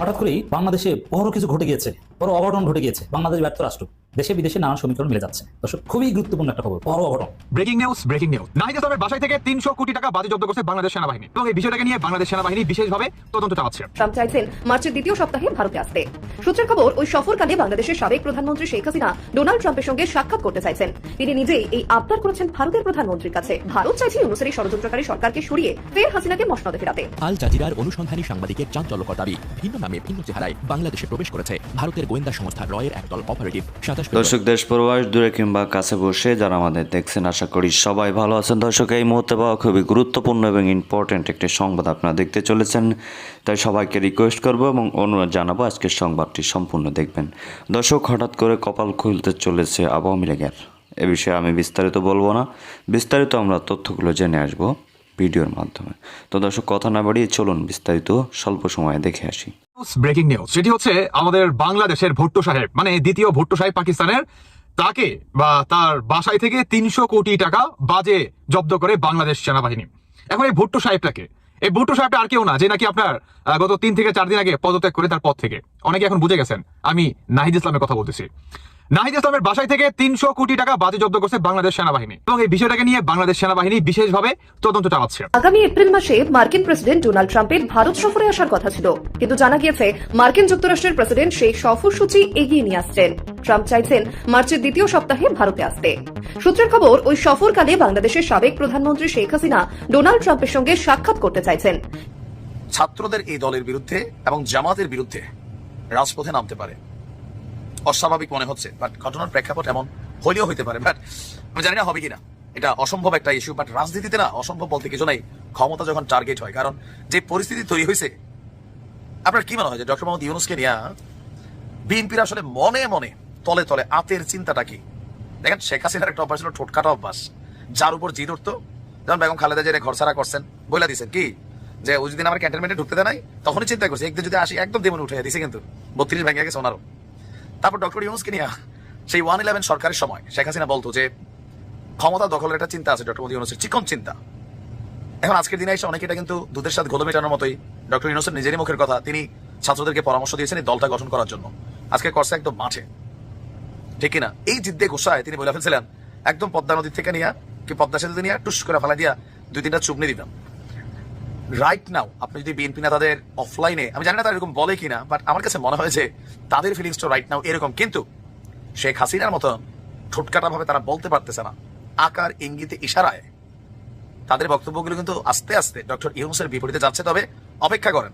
হঠাৎ করেই বাংলাদেশে বড় কিছু ঘটে গিয়েছে বড় অঘটন ঘটে গিয়েছে বাংলাদেশ ব্যর্থ রাষ্ট্র। দেশে বিদেশে নানান সমীকরণ মিলে যাচ্ছে। দর্শক খুবই গুরুত্বপূর্ণ একটা খবর বড় অঘটন breaking news breaking news Nahid ইসলামের বাসায় থেকে তিনশো কোটি টাকা বাজে জব্দ করছে বাংলাদেশ সেনাবাহিনী। এবং এই বিষয়টাকে নিয়ে বাংলাদেশ সেনাবাহিনী বিশেষভাবে তদন্ত চালাচ্ছে। ট্রাম্প চাইছেন মার্চের দ্বিতীয় সপ্তাহে ভারতে আসতে। সূত্রের খবর ওই সফরকালে বাংলাদেশের সাবেক প্রধানমন্ত্রী শেখ হাসিনা ডোনাল্ড ট্রাম্পের সঙ্গে সাক্ষাৎ করতে চাইছেন। তিনি নিজেই এই আবদার করেছেন ভারতের প্রধানমন্ত্রীর কাছে। ভারত চাইছে অনুসারী ষড়যন্ত্রকারী সরকারকে সরিয়ে ফের হাসিনাকে মসনদে ফেরাতে। আল জাজিরার অনুসন্ধানী সাংবাদিকের চাঞ্চল্যকর দাবি ভিন্ন নামে ভিন্ন চেহারায় বাংলাদেশে প্রবেশ করেছে। ভারতের গোয়েন্দা সংস্থা রয়ের একদল অপারেটিভ দর্শক দেশ প্রবাস দূরে কিংবা কাছে বসে যারা আমাদের দেখছেন আশা করি সবাই ভালো আছেন। দর্শক এই মুহূর্তে পাওয়া খুবই গুরুত্বপূর্ণ এবং ইম্পর্ট্যান্ট একটি সংবাদ আপনারা দেখতে চলেছেন। তাই সবাইকে রিকোয়েস্ট করব এবং অনুরোধ জানাব আজকের সংবাদটি সম্পূর্ণ দেখবেন। দর্শক হঠাৎ করে কপাল খুলতে চলেছে আওয়ামী লীগের। এ বিষয়ে আমি বিস্তারিত বলব না। বিস্তারিত আমরা তথ্যগুলো জেনে আসব ভিডিওর মাধ্যমে। তো দর্শক কথা না বাড়িয়ে চলুন বিস্তারিত স্বল্প সময়ে দেখে আসি। ব্রেকিং নিউজ সেটি হচ্ছে আমাদের বাংলাদেশের ভুট্টো সাহেব মানে দ্বিতীয় ভুট্টো সাহেব পাকিস্তানের। তাকে বা তার বাসায় থেকে তিনশো কোটি টাকা বাজে জব্দ করে বাংলাদেশ সেনাবাহিনী। এখন এই ভুট্টো সাহেবটাকে, এই ভুট্টো সাহেবটা আর কেউ না, যে নাকি আপনার গত তিন থেকে চার দিন আগে পদত্যাগ করে তার পদ থেকে। অনেকে এখন বুঝে গেছেন, আমি নাহিদ ইসলামের কথা বলতেছি। নাহিদ ইসলামের বাসায় থেকে তিনশো কোটি টাকা বাজে জব্দ করছে বাংলাদেশ সেনাবাহিনী। এবং এই বিষয়টাকে নিয়ে বাংলাদেশ সেনাবাহিনী বিশেষভাবে তদন্ত চালাচ্ছে। আগামী এপ্রিল মাসে মার্কিন প্রেসিডেন্ট ডোনাল্ড ট্রাম্পের ভারত সফরে আসার কথা ছিল। কিন্তু জানা গিয়েছে মার্কিন যুক্তরাষ্ট্রের প্রেসিডেন্ট সেই সফরসূচি এগিয়ে নিয়ে আসছেন। ট্রাম্প চাইছেন মার্চের দ্বিতীয় সপ্তাহে ভারতে আসতে। সূত্রের খবর ওই সফরকালে বাংলাদেশের সাবেক প্রধানমন্ত্রী শেখ হাসিনা ডোনাল্ড ট্রাম্পের সঙ্গে সাক্ষাৎ করতে চাইছেন। ছাত্রদের এই দলের বিরুদ্ধে এবং জামাতের বিরুদ্ধে রাজপথে নামতে পারে। অস্বাভাবিক মনে হচ্ছে বাট ঘটনার প্রেক্ষাপট এমন হলেও হইতে পারে। বাট আমি জানি না হবে কিনা। এটা অসম্ভব একটা ইস্যু বাট রাজনীতিতে না অসম্ভব বলতে কিছু নাই। ক্ষমতা যখন টার্গেট হয়, কারণ যে পরিস্থিতি তৈরি হয়েছে, আপনার কি মনে হয় যে ডক্টর মোহাম্মদ ইউনুসকে নিয়ে বিএনপির আসলে মনে মনে, তলে তলে আতের চিন্তাটা কি? দেখেন, শেখ হাসিনার একটা অভ্যাস ছিল ঠোঁটকাটা অভ্যাস। যার উপর জিদ উঠতো। যেমন বেগম খালেদা যে ঘর ছাড়া করছেন, বইলা দিছেন কি? যে ওই যদি আমার ক্যান্টনমেন্টে ঢুকতে দেয় নাই, তখনই চিন্তা করছে, একদিন যদি আসি, একদম দেমন উঠে দিছে কিন্তু। বত্রিশ ভেঙে গেছে ওনারও। তারপর ডক্টর ইউনুসকে নিয়ে সেই ওয়ান ইলেভেন সরকারের সময় শেখ হাসিনা বলতো যে ক্ষমতা দখলের একটা চিন্তা আছে ডক্টর মোদী ইউনুসের, চিকন চিন্তা। এখন আজকের দিনে এসে অনেকে এটা কিন্তু দুধের সাথে ঘোলো মেটানোর মতোই ডক্টর ইউনুসের নিজেরই মুখের কথা। তিনি ছাত্রদেরকে পরামর্শ দিয়েছেন এই দলটা গঠন করার জন্য। আজকে করছে একদম মাঠে। ঠিক কিনা? এই জিদ্দে গোসায় তিনি বলে ফেলছিলেন, একদম পদ্মা নদীর থেকে নিয়ে কি পদ্মা সেতু নিয়ে টুস করে ফেলা দিয়া দুই তিনটা চুপনি দিবেন রাইট নাও আপনি যদি বিএনপি নেতাদের অফলাইনে আমি জানি না তারা এরকম বলে কিনা বাট আমার কাছে মনে হয় যে তাদের ফিলিংসটা রাইট নাও এরকম, কিন্তু শেখ হাসিনার মতো ঠোটকাটা ভাবে তারা বলতে পারতেছে না। আকার ইঙ্গিতে ইশারায় তাদের বক্তব্যগুলো কিন্তু আস্তে আস্তে ডক্টর ইউনুসের বিপরীতে যাচ্ছে। তবে অপেক্ষা করেন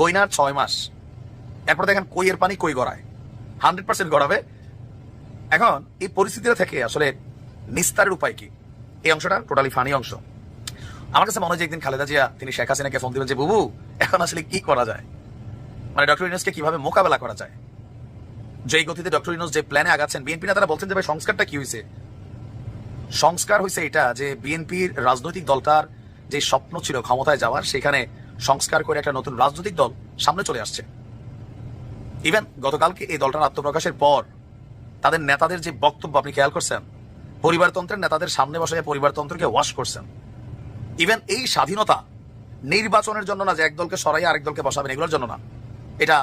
গইনার ছয় মাস। এরপর দেখেন কই এর পানি কই গড়ায়। হান্ড্রেড পার্সেন্ট গড়াবে। এখন এই পরিস্থিতিটা থেকে আসলে নিস্তারের উপায় কি? এই অংশটা টোটালি ফানি অংশ। আমার কাছে মনে হয় একদিন খালেদা জিয়া, তিনি শেখ হাসিনাকে ফোন দিবেন যে, বুবু, এখন আসলে কি করা যায়? মানে ডক্টর ইউনুসকে কীভাবে মোকাবেলা করা যায়? যেই গতিতে ডক্টর ইউনুস যে প্ল্যানে আগাচ্ছেন, বিএনপি নেতারা বলছেন যে, ভাই, সংস্কারটা কি হয়েছে সংস্কার হয়েছে এটা যে, বিএনপির রাজনৈতিক দলটার যে স্বপ্ন ছিল ক্ষমতায় যাওয়ার, সেখানে সংস্কার করে একটা নতুন রাজনৈতিক দল সামনে চলে আসছে। ইভেন গতকালকে এই দলটার আত্মপ্রকাশের পর, তাদের নেতাদের যে বক্তব্য আপনি খেয়াল করছেন, পরিবারতন্ত্রের নেতাদের সামনে বসে পরিবারতন্ত্রকে ওয়াশ করছেন। ইভেন এই স্বাধীনতা নির্বাচনের জন্য না যে এক দলকে সরাই আরেক দলকে বসাবেন, এগুলোর জন্য না। এটা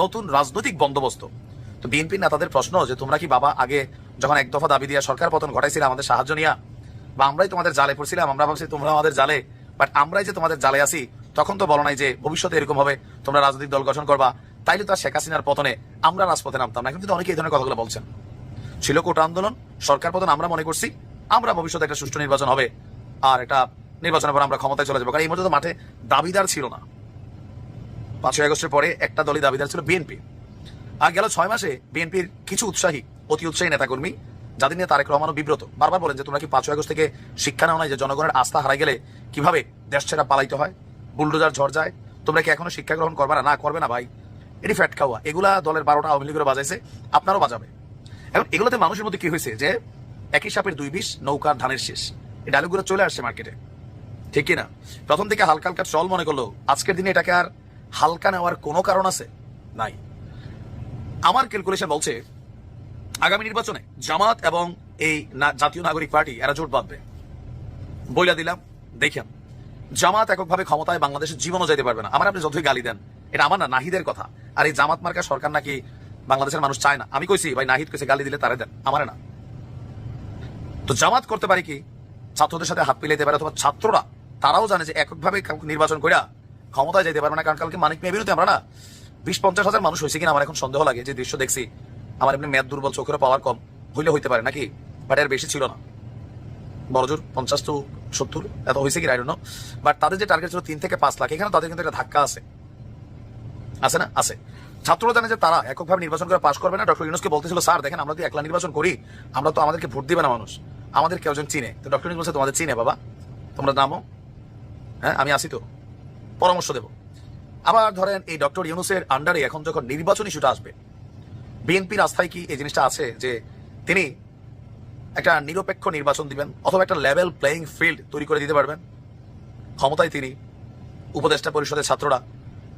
নতুন রাজনৈতিক বন্দোবস্ত। তো বিএনপি নেতাদের প্রশ্ন যে, তোমরা কি বাবা আগে যখন এক দফা দাবি দিয়ে সরকার পতন ঘটাইছিলে আমাদের সাহায্য নিয়া, বা আমরাই তোমাদের জালে পড়ছিলাম, আমরা ভাবছি তোমরা আমাদের জালে বাট আমরাই যে তোমাদের জালে আসি তখন তো বলো নাই যে ভবিষ্যতে এরকম হবে, তোমরা রাজনৈতিক দল গঠন করবা, তাইলে তো আর শেখ হাসিনার পতনে আমরা রাজপথে নামতাম না। কিন্তু অনেকে এই ধরনের কথাগুলো বলছেন। ছিল কোটা আন্দোলন, সরকার পতন আমরা মনে করছি, আমরা ভবিষ্যতে একটা সুষ্ঠু নির্বাচন হবে, আর একটা নির্বাচনের পর আমরা ক্ষমতায় চলে যাব। কারণ এই মধ্যে তো মাঠে দাবিদার ছিল না। পাঁচই আগস্টের পরে একটা দলই দাবিদার ছিল বিএনপি। আর গেল ছয় মাসে বিএনপির কিছু উৎসাহী, অতি উৎসাহী নেতাকর্মী, যাদের নিয়ে তারেক রহমানও বিব্রত। বারবার বলেন যে, তোমরা কি পাঁচই আগস্ট থেকে শিক্ষা নাও নাই যে জনগণের আস্থা হারাই গেলে কীভাবে দেশ ছেড়া পালাইতে হয়? বুলডোজার ঝড় যায়। তোমরা কি এখনও শিক্ষা গ্রহণ করবে না? না, করবে না ভাই। এটি ফ্যাট খাওয়া। এগুলা দলের বারোটা আওয়ামী লীগের বাজাইছে। আপনারও বাজাবে। এখন এগুলোতে মানুষের মধ্যে কি হয়েছে যে, একই সাপের দুই বিষ, নৌকার ধানের শেষ। এই ডায়লগুলো চলে আসছে মার্কেটে। ঠিক কিনা প্রথম থেকে হালকা হালকা চল মনে করল, আজকের দিনে এটাকে আর হালকা নেওয়ার কোনো কারণ আছে? নাই। আমার ক্যালকুলেশন বলছে, আগামী নির্বাচনে জামাত এবং এই জাতীয় নাগরিক পার্টি, এরা জোট বাঁধবে। বইলা দিলাম দেখেন জামাত এককভাবে ক্ষমতায় বাংলাদেশের জীবনও যেতে পারবে না। আমার আপনি যতই গালি দেন, এটা আমার না, নাহিদের কথা। আর এই জামাত মার্কা সরকার নাকি বাংলাদেশের মানুষ চায় না। আমি কইছি, ভাই, নাহিদ কইছে, গালি দিলে তারে দেন। আমার না। তো জামাত করতে পারে কি? ছাত্রদের সাথে হাত মিলাইতে পারে অথবা ছাত্ররা তারাও জানে যে এককভাবে নির্বাচন করিয়া ক্ষমতায় যেতে পারবে না, কারণ কালকে মানিক মেয়ে বিরুদ্ধে আমরা না বিশ পঞ্চাশ হাজার মানুষ হয়েছে কিনা আমার এখন সন্দেহ লাগে। যে দৃশ্য দেখছি, আমার এমনি মেদ দুর্বল চোখের পাওয়ার কম, হইলে হইতে পারে নাকি? বাট এর বেশি ছিল না। বড়জোর পঞ্চাশ টু সত্তর, এত হয়েছে কি রাইড বাট তাদের যে টার্গেট ছিল তিন থেকে পাঁচ লাখ এখানে তাদের কিন্তু একটা ধাক্কা আছে। আছে না? আছে। ছাত্ররা জানে যে তারা এককভাবে নির্বাচন করে পাশ করবে না। ডক্টর ইউনুসকে বলতেছিল, স্যার, দেখেন, আমরা যদি একলা নির্বাচন করি, আমরা তো আমাদেরকে ভোট দিবে না মানুষ। আমাদের কেউ একজন চিনে। তো ডক্টর ইউনুস বলছে, তোমাদের চিনে, বাবা? তোমরা নামো। হ্যাঁ আমি আসি তো। পরামর্শ দেব। আবার ধরেন এই ডক্টর ইউনুসের আন্ডারে এখন যখন নির্বাচন ইস্যুটা আসবে বিএনপির আস্থায় কি এই জিনিসটা আছে যে তিনি একটা নিরপেক্ষ নির্বাচন দিবেন অথবা একটা লেভেল প্লেয়িং ফিল্ড তৈরি করে দিতে পারবেন? ক্ষমতায় তিনি, উপদেষ্টা পরিষদের ছাত্ররা,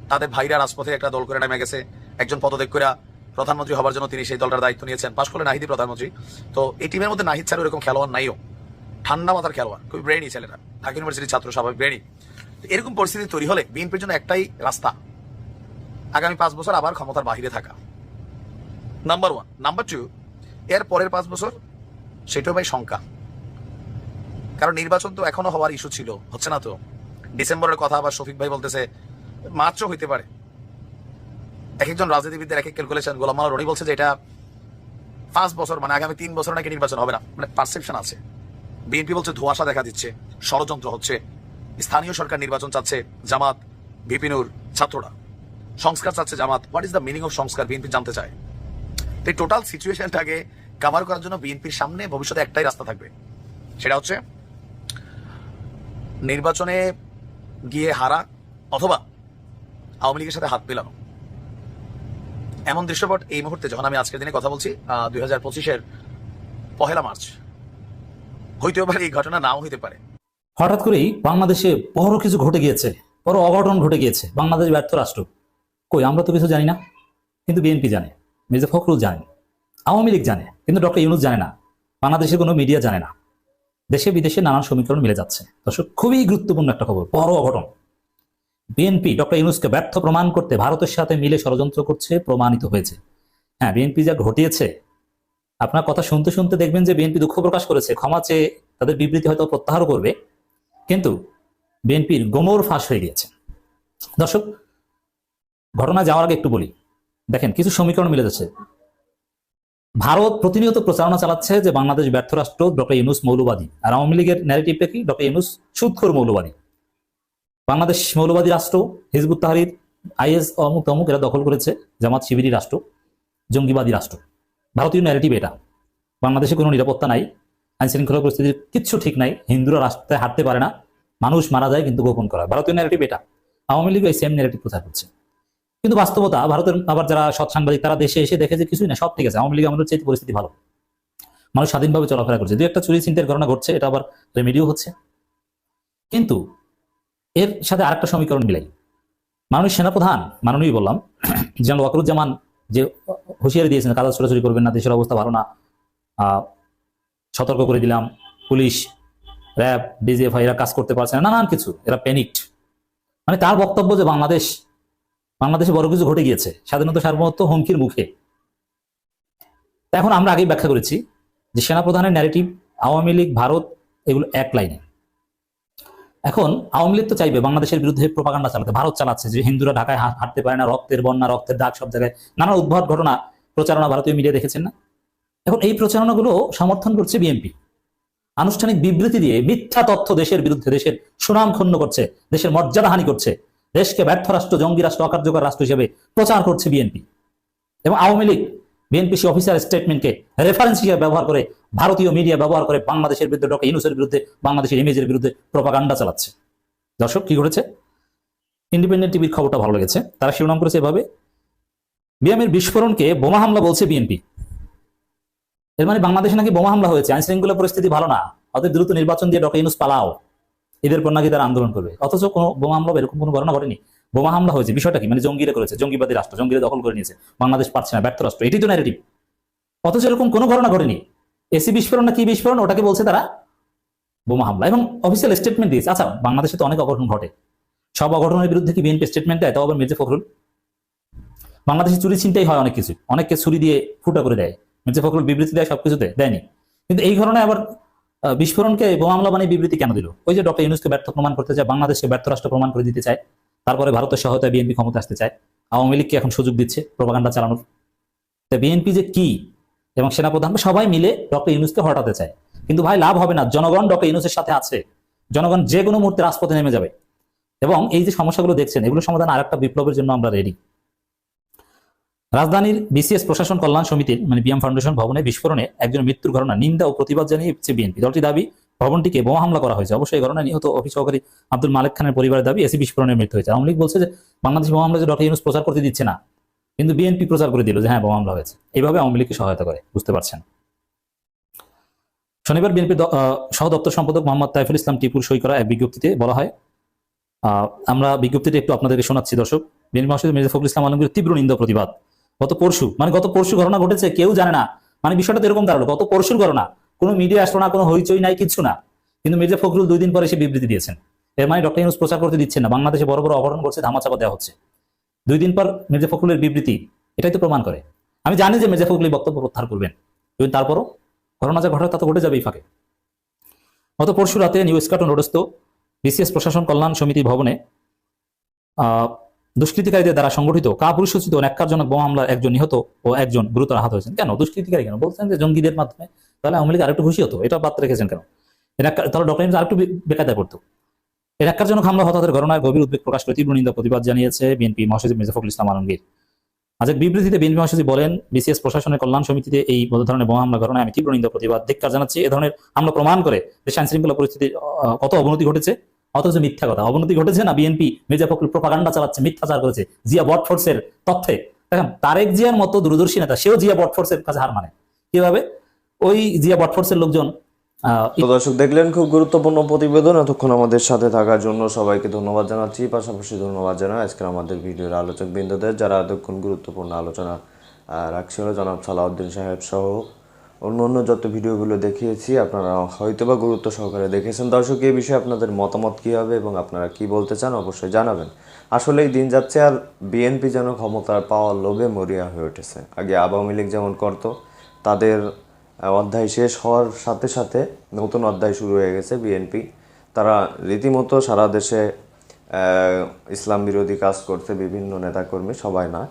তাদের ভাইরা রাজপথে একটা দল করে নেমে গেছে, একজন পদত্যাগ করে প্রধানমন্ত্রী হবার জন্য তিনি সেই দলটার দায়িত্ব নিয়েছেন। পাশ করলে নাহিদি প্রধানমন্ত্রী। তো এই টিমের মধ্যে নাহিদ ছাড়া এরকম খেলোয়াড় নাইও। ঠান্ডা মাথার খেলোয়াড় খুবই ব্রেনি ছেলেরা। ঢাকা ইউনিভার্সিটির ছাত্র, স্বাভাবিক ব্রেনি এরকম পরিস্থিতি তৈরি হলে বিএনপির জন্য একটাই রাস্তা। আগামী পাঁচ বছর আবার ক্ষমতার বাহিরে থাকা। নাম্বার ওয়ান নাম্বার টু এর পরের পাঁচ বছর সেটাও ভাই শঙ্কা। কারণ নির্বাচন তো এখনও হওয়ার ইস্যু ছিল, হচ্ছে না তো? ডিসেম্বরের কথা আবার শফিক ভাই বলতেছে মার্চও হইতে পারে। এক একজন রাজনীতিবিদদের এক এক ক্যালকুলেশন গোলাম রনি বলছে যে এটা পাঁচ বছর মানে আগামী তিন বছর নাকি নির্বাচন হবে না। মানে পারসেপশন আছে। বিএনপি বলছে ধোঁয়াশা দেখা দিচ্ছে, ষড়যন্ত্র হচ্ছে। স্থানীয় সরকার নির্বাচন চাচ্ছে জামাত বিপিনুর ছাত্ররা। সংস্কার চাচ্ছে Jamaat. What is the meaning of সংস্কার? বিএনপি জানতে চায়। তো এই টোটাল সিচুয়েশনটাকে কাভার করার জন্য বিএনপির সামনে ভবিষ্যতে একটাই রাস্তা থাকবে। সেটা হচ্ছে নির্বাচনে গিয়ে হারা অথবা আওয়ামী লীগের সাথে হাত মেলানো। এমন দৃশ্যপট এই মুহূর্তে, যখন আমি আজকের দিনে কথা বলছি দুই হাজার পঁচিশের পহেলা মার্চ হইতেও পারে, এই ঘটনা নাও হইতে পারে। হঠাৎ করেই বাংলাদেশে বড় কিছু ঘটে গিয়েছে, বড় অঘটন ঘটে গিয়েছে, বাংলাদেশ ব্যর্থ রাষ্ট্র। কই, আমরা তো কিছু জানি না, কিন্তু বিএনপি জানে, মির্জা ফখরুল জানে, আওয়ামী লীগ জানে, কিন্তু ডক্টর ইউনুস জানে না, বাংলাদেশের কোনো মিডিয়া জানে না। দেশে বিদেশে নানান সমীকরণ মিলে যাচ্ছে। দর্শক, খুবই গুরুত্বপূর্ণ একটা খবর, বড় অঘটন। বিএনপি, ডক্টর ইউনুসকে ব্যর্থ প্রমাণ করতে ভারতের সাথে মিলে ষড়যন্ত্র করছে, প্রমাণিত হয়েছে। হ্যাঁ বিএনপি যা ঘটিয়েছে আপনার কথা শুনতে শুনতে দেখবেন যে বিএনপি দুঃখ প্রকাশ করেছে। ক্ষমা চেয়ে তাদের বিবৃতি হয়তো প্রত্যাহার করবে। কিন্তু বিএনপির গোমর ফাঁস হয়ে গিয়েছে। দর্শক, ঘটনা যাওয়ার আগে একটু বলি। দেখেন, কিছু সমীকরণ মিলে যাচ্ছে। ভারত প্রতিনিয়ত প্রচারণা চালাচ্ছে যে বাংলাদেশ ব্যর্থ রাষ্ট্র ডক্টর ইউনুস মৌলবাদী, আর আওয়ামী লীগের ন্যারেটিভটা কি? ডক্টর ইউনুস সুদখোর মৌলবাদী। বাংলাদেশ মৌলবাদী রাষ্ট্র, হিজবুত তাহারির, আইএস, অমুক তমুক এরা দখল করেছে, জামাত শিবিরি রাষ্ট্র, জঙ্গিবাদী রাষ্ট্র। ভারতীয় ন্যারেটিভ এটা। বাংলাদেশে কোনো নিরাপত্তা নাই আইন শৃঙ্খলা পরিস্থিতির কিচ্ছু ঠিক নাই, হিন্দুরা রাস্তায় হাঁটতে পারে না, মানুষ মারা যায় কিন্তু গোপন করা। ভারতীয় ন্যারেটিভ এটা। আওয়ামী লীগ এই সেম ন্যারেটিভ প্রচার করছে? কিন্তু বাস্তবতা, ভারতের আবার যারা সৎ সাংবাদিক, তারা দেশে এসে দেখে যে কিছুই না, সব ঠিক আছে। আওয়ামী লীগ আমাদের চেয়ে পরিস্থিতি ভালো। মানুষ স্বাধীনভাবে চলাফেরা করছে। দু একটা চুরি চিন্তার ঘটনা ঘটছে, এটা আবার রেমিডিও হচ্ছে। কিন্তু এর সাথে আরেকটা সমীকরণ মিলাই। মাননীয় সেনাপ্রধান, মাননীয় বললাম, জেনারেল ওয়াকরুজ্জামান যে হুঁশিয়ারি দিয়েছেন কাদা ছোড়াছুরি করবেন না, দেশের অবস্থা ভালো না সতর্ক করে দিলাম, পুলিশ, র্যাব, ডিজিএফআই, এরা কাজ করতে পারছে না, নানান কিছু, এরা প্যানিকড মানে তার বক্তব্য যে বাংলাদেশ, বাংলাদেশে বড় কিছু ঘটে গিয়েছে, স্বাধীনতা সার্বভৌমত্ব হুমকির মুখে। এখন আমরা আগেই ব্যাখ্যা করেছি যে সেনাপ্রধানের ন্যারেটিভ আওয়ামী লীগ, ভারত, এগুলো এক লাইনে এখন আওয়ামী লীগ তো চাইবে বাংলাদেশের বিরুদ্ধে প্রপাগান্ডা চালাতে। ভারত চালাচ্ছে যে হিন্দুরা ঢাকায় হাঁটতে পারে না, রক্তের বন্যা, রক্তের দাগ সব জায়গায়। নানা উদ্ভট ঘটনা প্রচারণা ভারতীয় মিডিয়া দেখেছেন না? এখন এই প্রচারণাগুলো সমর্থন করছে বিএনপি। আনুষ্ঠানিক বিবৃতি দিয়ে মিথ্যা তথ্য দেশের বিরুদ্ধে, দেশের সুনাম ক্ষুণ্ণ করছে, দেশের মর্যাদা হানি করছে, দেশকে ব্যর্থ রাষ্ট্র, জঙ্গি রাষ্ট্র, অকার্যকর রাষ্ট্র হিসেবে প্রচার করছে বিএনপি। এবং আওয়ামী লীগ, বিএনপি সে অফিসার স্টেটমেন্টকে রেফারেন্স হিসেবে ব্যবহার করে ভারতীয় মিডিয়া ব্যবহার করে বাংলাদেশের বিরুদ্ধে ডক্টর ইউনুসের বিরুদ্ধে বাংলাদেশের ইমেজের বিরুদ্ধে প্রপাগান্ডা চালাচ্ছে। দর্শক, কি ঘটেছে? ইন্ডিপেন্ডেন্ট টিভির খবরটা ভালো লেগেছে। তারা শিরোনাম করেছে এভাবে বিএমের বিস্ফোরণকে বোমা হামলা বলছে বিএনপি এর মানে বাংলাদেশে নাকি বোমা হামলা হয়েছে আইন শৃঙ্খলা পরিস্থিতি ভালো না, অতএব দ্রুত নির্বাচন দিয়ে ডক্টর ইউনুস পালাও। এদের পর নাকি তারা আন্দোলন করবে। অথচ কোনো বোমা হামলা এরকম কোনো ঘটনা ঘটেনি। বোমা হামলা হয়েছে, বিষয়টা কি? মানে জঙ্গিরা করেছে, জঙ্গিবাদী রাষ্ট্র, জঙ্গিরা দখল করে নিয়েছে, বাংলাদেশ পারছে না, ব্যর্থ রাষ্ট্র এটি তো ন্যারেটিভ অথচ এরকম কোনো ঘটনা ঘটেনি। এসি বিস্ফোরণ না কি বিস্ফোরণ, ওটাকে বলছে তারা বোমা হামলা এবং অফিসিয়াল স্টেটমেন্ট দিয়েছে। আচ্ছা বাংলাদেশে তো অনেক অঘটন ঘটে। সব অঘটনের বিরুদ্ধে কি বিএনপি স্টেটমেন্ট দেয়? তাও আবার মির্জা ফখরুল? বাংলাদেশে চুরি চিন্তাই হয় অনেক কিছু। অনেককে ছুরি দিয়ে ফুটা করে দেয়। মির্জা ফখরুল বিবৃতি দেয় সবকিছুতে দেয়নি। কিন্তু এই ধরনের আবার বিস্ফোরণকে বোমা হামলা বানিয়ে বিবৃতি কেন দিল? ওই যে ডক্টর ইউনুসকে ব্যর্থ প্রমাণ করতে চায়, বাংলাদেশকে ব্যর্থ রাষ্ট্র প্রমাণ করে দিতে চায়, তারপরে ভারতের সহায়তায় বিএনপি ক্ষমতা আসতে চায়। আওয়ামী লীগকে এখন সুযোগ দিচ্ছে প্রপাগান্ডা চালানোর? তা বিএনপি যে কি এবং সেনাপ্রধান সবাই মিলে ডক্টর ইউনুসকে হটাতে চায়। কিন্তু ভাই, লাভ হবে না। জনগণ ডক্টর ইউনুসের সাথে আছে। জনগণ যে কোনো মুহূর্তে রাজপথে নেমে যাবে। এবং এই যে সমস্যাগুলো দেখছেন, এগুলো সমাধান আরেকটা বিপ্লবের জন্য আমরা রেডি রাজধানীর বিসিএস প্রশাসন কল্যাণ সমিতির মানে বিএম ফাউন্ডেশন ভবনে বিস্ফোরণে একজন মৃত্যুর ঘটনা নিন্দা ও প্রতিবাদ জানিয়েছে বিএনপি দলটি দাবি, ভবনটিকে বোমা হামলা করা হয়েছে। অবশ্যই ঘটনায় নিহত অফিস সহকারী আব্দুল মালিক খানের পরিবারের দাবি, এসি বিস্ফোরণে মৃত্যু হয়েছে। আওয়ামী লীগ বলছে যে, বাংলাদেশ বোমা হামলা যে ডক্টর ইউনুস প্রচার করতে দিচ্ছে না। কিন্তু বিএনপি প্রচার করে দিল যে হ্যাঁ বোমা হামলা হয়েছে। এইভাবে আওয়ামী লীগকে সহায়তা করে, বুঝতে পারছেন? শনিবার বিএনপির দ- সহ দপ্তর সম্পাদক মোহাম্মদ তাইফুল ইসলাম টিপুর সই করা এক বিজ্ঞপ্তিতে বলা হয় আমরা বিজ্ঞপ্তিটা একটু আপনাদেরকে শোনাচ্ছি, দর্শক। বিএনপি মহাসচিব মির্জা ফখরুল ইসলাম আলমগীর তীব্র নিন্দা প্রতিবাদ। গত পরশু মানে গত পরশু ঘটনা ঘটেছে, কেউ জানে না। মানে বিষয়টা এরকম দাঁড়াল। গত পরশুর ঘটনা, কোনো মিডিয়া আসলো না, কোনো হইচই নাই কিছু না। কিন্তু মির্জা ফখরুল দুই দিন পরে এসে বিবৃতি দিয়েছেন। এর মানে ডক্টর ইউনুস প্রচার করতে দিচ্ছেন না। বাংলাদেশে বড় বড় অঘটন করছে, ধামাচাপা দেওয়া হচ্ছে। দুই দিন পর মির্জা ফখরুলের বিবৃতি, এটাই তো প্রমাণ করে। আমি জানি যে মির্জা ফখরুল বক্তব্য প্রত্যাহার করবেন। কিন্তু তারপরও ঘটনা যা ঘটে তা তো ঘটে যাবে এই ফাঁকে। গত পরশু রাতে নিউ স্কাটন রোডস্থ বিসিএস প্রশাসন কল্যাণ সমিতি ভবনে দুষ্কৃতিকারীদের দ্বারা সংগঠিত কাপুরুষোচিত ন্যাক্কারজনক বোমা হামলার একজন নিহত ও একজন গুরুতর আহত হয়েছেন। কেন? দুষ্কৃতিকারী কেন? বলছেন যে জঙ্গিদের মাধ্যমে। তাহলে আওয়ামী লীগ আরেকটু খুশি হতো? এটা বাদ রেখেছেন কেন? তাহলে ডক্টর আরেকটু বেকায়দায় পড়তো। এর একজনক হামলা হতাহতের ঘটনায় গভীর উদ্বেগ প্রকাশ করে তীব্র নিন্দা প্রতিবাদ জানিয়েছে বিএনপি মহাসচিব মির্জা ইসলাম আলমগীর। আজ এক বিবৃতিতে বিএনপি মহাসচিব বলেন, বিসিএস প্রশাসনের কল্যাণ সমিতিতে এই ধরনের বোমা হামলা ঘটনায় আমি তীব্র নিন্দা প্রতিবাদ ধিক্কার জানাচ্ছি। এ ধরনের হামলা প্রমাণ করে দেশ আইন শৃঙ্খলা পরিস্থিতির কত অবনতি ঘটেছে, অথচ মিথ্যা কথা। অবনতি ঘটেছে না, বিএনপি মির্জা ফখরুল প্রপাগান্ডা চালাচ্ছে, মিথ্যাচার করেছে, জিয়া বটফোর্সের তথ্যে। দেখেন, তারেক জিয়ার মতো দূরদর্শী নেতা, সেও জিয়া বটফোর্সের কাছে হার মানে। কীভাবে? ওই জিয়া বটফোর্সের লোকজন দর্শক, দেখলেন খুব গুরুত্বপূর্ণ প্রতিবেদন। এতক্ষণ আমাদের সাথে থাকার জন্য সবাইকে ধন্যবাদ জানাচ্ছি। পাশাপাশি ধন্যবাদ জানাই আজকের আমাদের ভিডিওর আলোচক বিন্দুদের, যারা এতক্ষণ গুরুত্বপূর্ণ আলোচনা রাখছিল। জনাব সালাউদ্দিন সাহেব সহ অন্য অন্য যত ভিডিওগুলো দেখিয়েছি, আপনারা হয়তোবা গুরুত্ব সহকারে দেখেছেন। দর্শক এই বিষয়ে আপনাদের মতামত কী হবে এবং আপনারা কি বলতে চান অবশ্যই জানাবেন। আসলে এই দিন যাচ্ছে আর বিএনপি যেন ক্ষমতার পাওয়ার লোভে মরিয়া হয়ে উঠেছে। আগে আওয়ামী লীগ যেমন করতো, তাদের অধ্যায় শেষ হওয়ার সাথে সাথে নতুন অধ্যায় শুরু হয়ে গেছে বিএনপি। তারা রীতিমতো সারা দেশে ইসলাম বিরোধী কাজ করছে, বিভিন্ন নেতাকর্মী, সবাই না।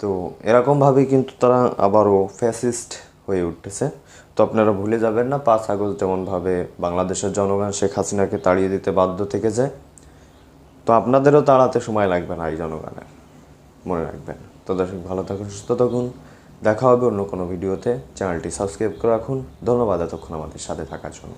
তো এরকমভাবেই কিন্তু তারা আবারও ফ্যাসিস্ট হয়ে উঠতেছে। তো আপনারা ভুলে যাবেন না, পাঁচ আগস্ট যেমনভাবে বাংলাদেশের জনগণ শেখ হাসিনাকে তাড়িয়ে দিতে বাধ্য থেকে যায় তো আপনাদেরও তাড়াতে সময় লাগবে না এই জনগণের। মনে রাখবেন। তো দর্শক ভালো থাকুন, সুস্থ থাকুন। দেখা হবে অন্য কোনো ভিডিওতে। চ্যানেলটি সাবস্ক্রাইব করে রাখুন। ধন্যবাদ এতক্ষণ আমাদের সাথে থাকার জন্য।